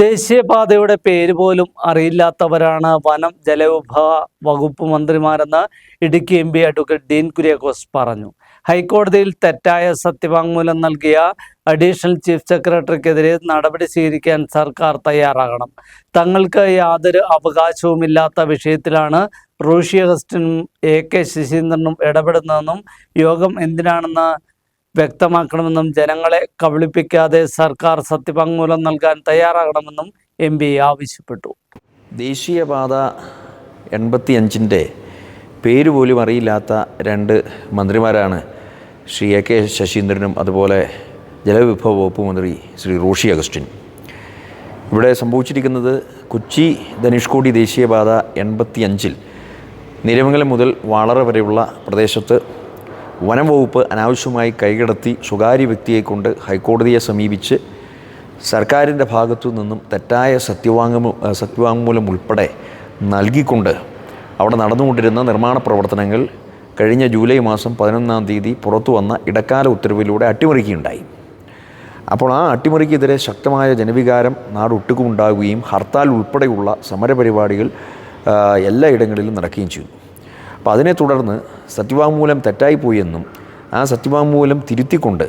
ദേശീയപാതയുടെ പേര് പോലും അറിയില്ലാത്തവരാണ് വനം ജലവിഭവ വകുപ്പ് മന്ത്രിമാരെന്ന് Idukki M P advocate Dean Kuriakose പറഞ്ഞു. ഹൈക്കോടതിയിൽ തെറ്റായ സത്യവാങ്മൂലം നൽകിയ അഡീഷണൽ ചീഫ് സെക്രട്ടറിക്കെതിരെ നടപടി സ്വീകരിക്കാൻ സർക്കാർ തയ്യാറാകണം. തങ്ങൾക്ക് യാതൊരു അവകാശവുമില്ലാത്ത വിഷയത്തിലാണ് റൂഷി അഗസ്റ്റിനും എ കെ ശശീന്ദ്രനും ഇടപെടുന്നതെന്നും യോഗം എന്തിനാണെന്ന് വ്യക്തമാക്കണമെന്നും ജനങ്ങളെ കബളിപ്പിക്കാതെ സർക്കാർ സത്യവാങ്മൂലം നൽകാൻ തയ്യാറാകണമെന്നും എം പി ആവശ്യപ്പെട്ടു. ദേശീയപാത എൺപത്തി അഞ്ചിന്റെ പേര് പോലും അറിയില്ലാത്ത രണ്ട് മന്ത്രിമാരാണ് ശ്രീ എ കെ ശശീന്ദ്രനും അതുപോലെ ജലവിഭവ വകുപ്പ് മന്ത്രി ശ്രീ റോഷി അഗസ്റ്റിൻ. ഇവിടെ സംഭവിച്ചിരിക്കുന്നത് കൊച്ചി ധനുഷ്കോടി ദേശീയപാത എൺപത്തി അഞ്ചിൽ നിരമംഗലം മുതൽ വാളറ വരെയുള്ള പ്രദേശത്ത് വനം വകുപ്പ് അനാവശ്യമായി കൈകടത്തി സ്വകാര്യ വ്യക്തിയെ കൊണ്ട് ഹൈക്കോടതിയെ സമീപിച്ച് സർക്കാരിന്റെ ഭാഗത്തു നിന്നും തെറ്റായ സത്യവാങ്മൂ സത്യവാങ്മൂലം ഉൾപ്പെടെ നൽകിക്കൊണ്ട് അവിടെ നടന്നുകൊണ്ടിരുന്ന നിർമ്മാണ പ്രവർത്തനങ്ങൾ കഴിഞ്ഞ ജൂലൈ മാസം പതിനൊന്നാം തീയതി പുറത്തു വന്ന ഇടക്കാല ഉത്തരവിലൂടെ അട്ടിമറിക്കുകയുണ്ടായി. അപ്പോൾ ആ അട്ടിമറിക്കെതിരെ ശക്തമായ ജനവികാരം നാടൊട്ടുക്കുമുണ്ടാകുകയും ഹർത്താൽ ഉൾപ്പെടെയുള്ള സമരപരിപാടികൾ എല്ലായിടങ്ങളിലും നടക്കുകയും ചെയ്തു. അപ്പോൾ അതിനെ തുടർന്ന് സത്യവാങ്മൂലം തെറ്റായിപ്പോയെന്നും ആ സത്യവാങ്മൂലം തിരുത്തിക്കൊണ്ട്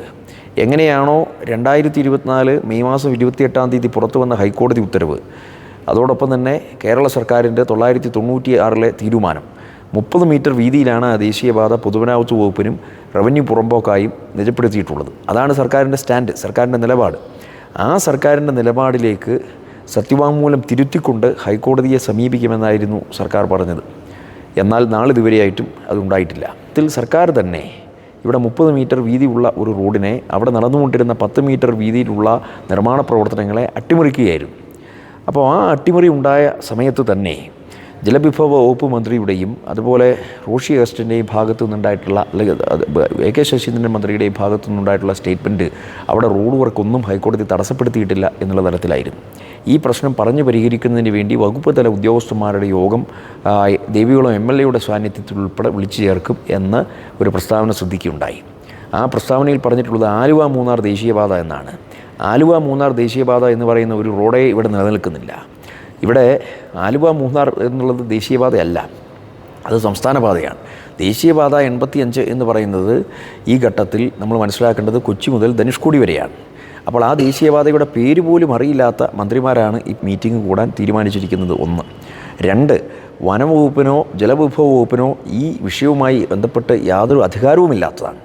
എങ്ങനെയാണോ രണ്ടായിരത്തി ഇരുപത്തിനാല് മെയ് മാസം ഇരുപത്തിയെട്ടാം തീയതി പുറത്തു വന്ന ഹൈക്കോടതി ഉത്തരവ് അതോടൊപ്പം തന്നെ കേരള സർക്കാരിന്റെ തൊള്ളായിരത്തി തൊണ്ണൂറ്റി ആറിലെ തീരുമാനം. മുപ്പത് മീറ്റർ വീതിയിലാണ് ദേശീയപാത പൊതുമരാമത്ത് വകുപ്പിനും റവന്യൂ പുറമ്പോക്കായും നിജപ്പെടുത്തിയിട്ടുള്ളത്. അതാണ് സർക്കാരിന്റെ സ്റ്റാൻഡ് സർക്കാരിന്റെ നിലപാട്. ആ സർക്കാരിന്റെ നിലപാടിലേക്ക് സത്യവാങ്മൂലം തിരുത്തിക്കൊണ്ട് ഹൈക്കോടതിയെ സമീപിക്കുമെന്നായിരുന്നു സർക്കാർ പറഞ്ഞത്. എന്നാൽ നാളിതുവരെയായിട്ടും അതുണ്ടായിട്ടില്ല. ഇതിൽ സർക്കാർ തന്നെ ഇവിടെ മുപ്പത് മീറ്റർ വീതിയുള്ള ഒരു റോഡിനെ അവിടെ നടന്നുകൊണ്ടിരുന്ന പത്ത് മീറ്റർ വീതിയിലുള്ള നിർമ്മാണ പ്രവർത്തനങ്ങളെ അട്ടിമറിക്കുകയായിരുന്നു. അപ്പോൾ ആ അട്ടിമറി ഉണ്ടായ സമയത്ത് തന്നെ ജലവിഭവ വകുപ്പ് മന്ത്രിയുടെയും അതുപോലെ റോഷി അഗസ്റ്റിന്റെയും ഭാഗത്തു നിന്നുണ്ടായിട്ടുള്ള അല്ലെങ്കിൽ എ കെ ശശീന്ദ്രൻ മന്ത്രിയുടെയും ഭാഗത്തു നിന്നുണ്ടായിട്ടുള്ള സ്റ്റേറ്റ്മെന്റ് അവിടെ റോഡ് വർക്കൊന്നും ഹൈക്കോടതി തടസ്സപ്പെടുത്തിയിട്ടില്ല എന്നുള്ള തരത്തിലായിരുന്നു. ഈ പ്രശ്നം പറഞ്ഞു പരിഹരിക്കുന്നതിന് വേണ്ടി വകുപ്പ് തല ഉദ്യോഗസ്ഥന്മാരുടെ യോഗം ദേവികുളം എം എൽ എയുടെ സാന്നിധ്യത്തിൽ ഉൾപ്പെടെ വിളിച്ചു ചേർക്കും എന്ന് ഒരു പ്രസ്താവന ശ്രദ്ധിക്കുകയുണ്ടായി. ആ പ്രസ്താവനയിൽ പറഞ്ഞിട്ടുള്ളത് ആലുവ മൂന്നാർ ദേശീയപാത എന്നാണ്. ആലുവ മൂന്നാർ ദേശീയപാത എന്ന് പറയുന്ന ഒരു റോഡേ ഇവിടെ നിലനിൽക്കുന്നില്ല. ഇവിടെ ആലുവ മൂന്നാർ എന്നുള്ളത് ദേശീയപാതയല്ല. അത് സംസ്ഥാന പാതയാണ്. ദേശീയപാത എൺപത്തിയഞ്ച് എന്ന് പറയുന്നത് ഈ ഘട്ടത്തിൽ നമ്മൾ മനസ്സിലാക്കേണ്ടത് കൊച്ചി മുതൽ ധനുഷ്കോടി വരെയാണ്. അപ്പോൾ ആ ദേശീയപാതയുടെ പേര് പോലും അറിയില്ലാത്ത മന്ത്രിമാരാണ് ഈ മീറ്റിംഗ് കൂടാൻ തീരുമാനിച്ചിരിക്കുന്നത് ഒന്ന്. രണ്ട് വനംവകുപ്പിനോ ജലവിഭവ വകുപ്പിനോ ഈ വിഷയവുമായി ബന്ധപ്പെട്ട് യാതൊരു അധികാരവുമില്ലാത്തതാണ്.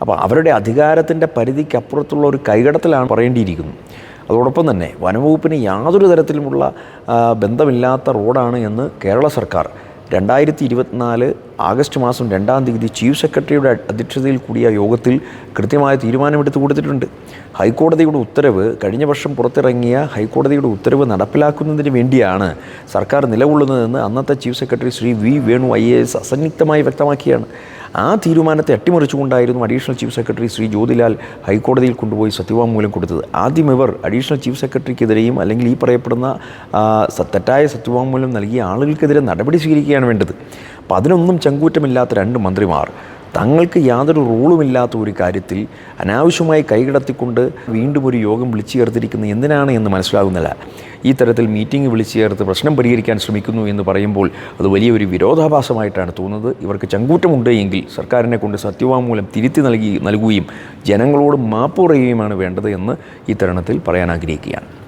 അപ്പോൾ അവരുടെ അധികാരത്തിന്റെ പരിധിക്കപ്പുറത്തുള്ള ഒരു കൈകടത്തിലാണ് പറയേണ്ടിയിരിക്കുന്നത് അതോടൊപ്പം തന്നെ വനംവകുപ്പിന് യാതൊരു തരത്തിലുമുള്ള ബന്ധമില്ലാത്ത റോഡാണ് എന്ന് കേരള സർക്കാർ രണ്ടായിരത്തി ഇരുപത്തിനാല് ആഗസ്റ്റ് മാസം രണ്ടാം തീയതി ചീഫ് സെക്രട്ടറിയുടെ അധ്യക്ഷതയിൽ കൂടിയ യോഗത്തിൽ കൃത്യമായ തീരുമാനമെടുത്ത് കൊടുത്തിട്ടുണ്ട്. ഹൈക്കോടതിയുടെ ഉത്തരവ് കഴിഞ്ഞ വർഷം പുറത്തിറങ്ങിയ ഹൈക്കോടതിയുടെ ഉത്തരവ് നടപ്പിലാക്കുന്നതിന് വേണ്ടിയാണ് സർക്കാർ നിലകൊള്ളുന്നതെന്ന് അന്നത്തെ chief secretary Shri V Venu I A S അസന്നിഗ്ധമായി വ്യക്തമാക്കിയാണ്. ആ തീരുമാനത്തെ അട്ടിമറിച്ചുകൊണ്ടായിരുന്നു additional chief secretary Shri Jyothilal ഹൈക്കോടതിയിൽ കൊണ്ടുപോയി സത്യവാങ്മൂലം കൊടുത്തത്. ആദ്യം ഇവർ അഡീഷണൽ ചീഫ് സെക്രട്ടറിക്കെതിരെയും അല്ലെങ്കിൽ ഈ പറയപ്പെടുന്ന തെറ്റായ സത്യവാങ്മൂലം നൽകിയ ആളുകൾക്കെതിരെ നടപടി സ്വീകരിക്കുകയാണ് വേണ്ടത്. അപ്പോൾ അതിനൊന്നും ചങ്കൂറ്റമില്ലാത്ത രണ്ട് മന്ത്രിമാർ. തങ്ങൾക്ക് യാതൊരു റൂളുമില്ലാത്ത ഒരു കാര്യത്തിൽ അനാവശ്യമായി കൈകടത്തിക്കൊണ്ട് വീണ്ടും ഒരു യോഗം വിളിച്ചു ചേർത്തിരിക്കുന്നത് എന്തിനാണ് എന്ന് മനസ്സിലാകുന്നില്ല. ഈ തരത്തിൽ മീറ്റിംഗ് വിളിച്ചു ചേർത്ത് പ്രശ്നം പരിഹരിക്കാൻ ശ്രമിക്കുന്നു എന്ന് പറയുമ്പോൾ അത് വലിയൊരു വിരോധാഭാസമായിട്ടാണ് തോന്നുന്നത്. ഇവർക്ക് ചങ്കൂറ്റമുണ്ട് എങ്കിൽ സർക്കാരിനെ കൊണ്ട് സത്യവാങ്മൂലം തിരുത്തി നൽകി നൽകുകയും ജനങ്ങളോട് മാപ്പ് പറയുകയുമാണ് വേണ്ടത് എന്ന് ഈ തരുണത്തിൽ പറയാൻ ആഗ്രഹിക്കുകയാണ്.